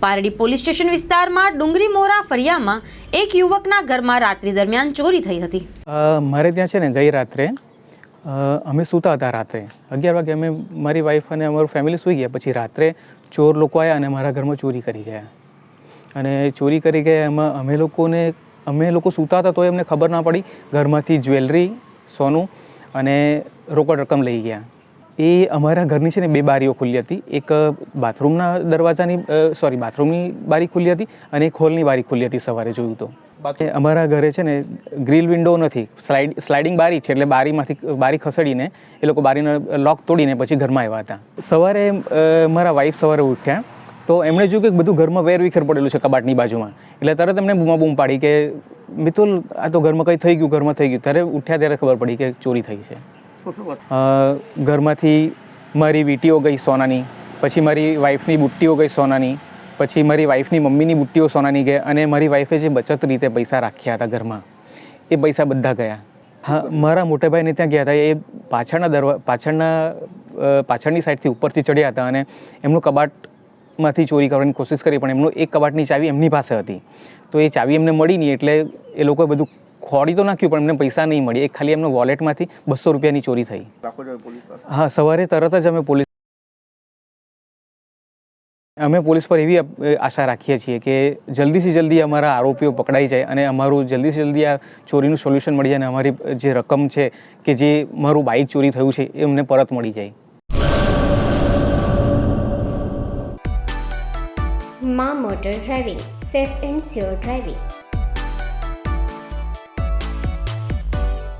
Pardi police station વિસ્તારમાં ડુંગરી મોરા ફરિયામાં એક યુવકના ઘરમાં રાત્રિ દરમિયાન ચોરી થઈ હતી. મારે ત્યાં છે ને ગઈ રાત્રે અમે સૂતા હતા રાત્રે. અગિયાર વાગે અમે મારી વાઈફ અને અમારું ફેમિલી સૂઈ ગયા. પછી રાત્રે ચોર લોકો આવ્યા અને મારા ઘરમાં ચોરી કરી ગયા. અને ચોરી કરી ગયા એમાં અમે લોકોને, અમે લોકો સૂતા હતા તો એમને ખબર ના પડી. ઘરમાંથી જ્વેલરી સોનું અને રોકડ રકમ લઈ ગયા. એ અમારા ઘરની છે ને બે બારીઓ ખુલ્લી હતી. એક બાથરૂમના દરવાજાની સોરી બાથરૂમની બારી ખુલ્લી હતી અને એક હોલની બારી ખુલ્લી હતી સવારે જોયું તો. અમારા ઘરે છે ને ગ્રીલ વિન્ડો નથી. સ્લાઇડ સ્લાઇડિંગ બારી છે એટલે બારીમાંથી બારી ખસેડીને એ લોકો બારીનો લોક તોડીને પછી ઘરમાં આવ્યા હતા. સવારે મારા વાઈફ સવારે ઉઠ્યા તો એમણે જોયું કે બધું ઘરમાં વેરવિખેર પડેલું છે કબાટની બાજુમાં. એટલે તરત એમણે બૂમા બૂમ પાડી કે મિતુલ આ તો ઘરમાં કંઈ થઈ ગયું ઘરમાં થઈ ગયું. ત્યારે ઉઠ્યા ત્યારે ખબર પડી કે ચોરી થઈ છે. ઘરમાંથી મારી વીટીઓ ગઈ સોનાની, પછી મારી વાઈફની બુટ્ટીઓ ગઈ સોનાની, પછી મારી વાઈફની મમ્મીની બુટ્ટીઓ સોનાની ગઈ અને મારી વાઈફે જે બચત રીતે પૈસા રાખ્યા હતા ઘરમાં, એ પૈસા બધા ગયા. હા, મારા મોટા ભાઈને ત્યાં ગયા હતા, એ પાછળના દરવા, પાછળના પાછળની સાઈડથી ઉપરથી ચડ્યા હતા અને એમનું કબાટમાંથી ચોરી કરવાની કોશિશ કરી, પણ એમનું એક કબાટની ચાવી એમની પાસે હતી. તો એ ચાવી એમને મળી નહીં એટલે એ લોકોએ બધું ખોડી તો નાખ્યું પણ એમને પૈસા નહીં મળી એ ખાલી એમના વોલેટમાંથી બસો રૂપિયાની ચોરી થઈ. હા સવારે તરત જ અમે પોલીસ અમે પોલીસ પર એવી આશા રાખીએ છીએ કે જલ્દીથી જલ્દી અમારા આરોપીઓ પકડાઈ જાય અને અમારું જલ્દીથી જલ્દી આ ચોરીનું સોલ્યુશન મળી જાય અને અમારી જે રકમ છે કે જે મારું બાઇક ચોરી થયું છે એ અમને પરત મળી જાય. મા motor driving safe and sure driving.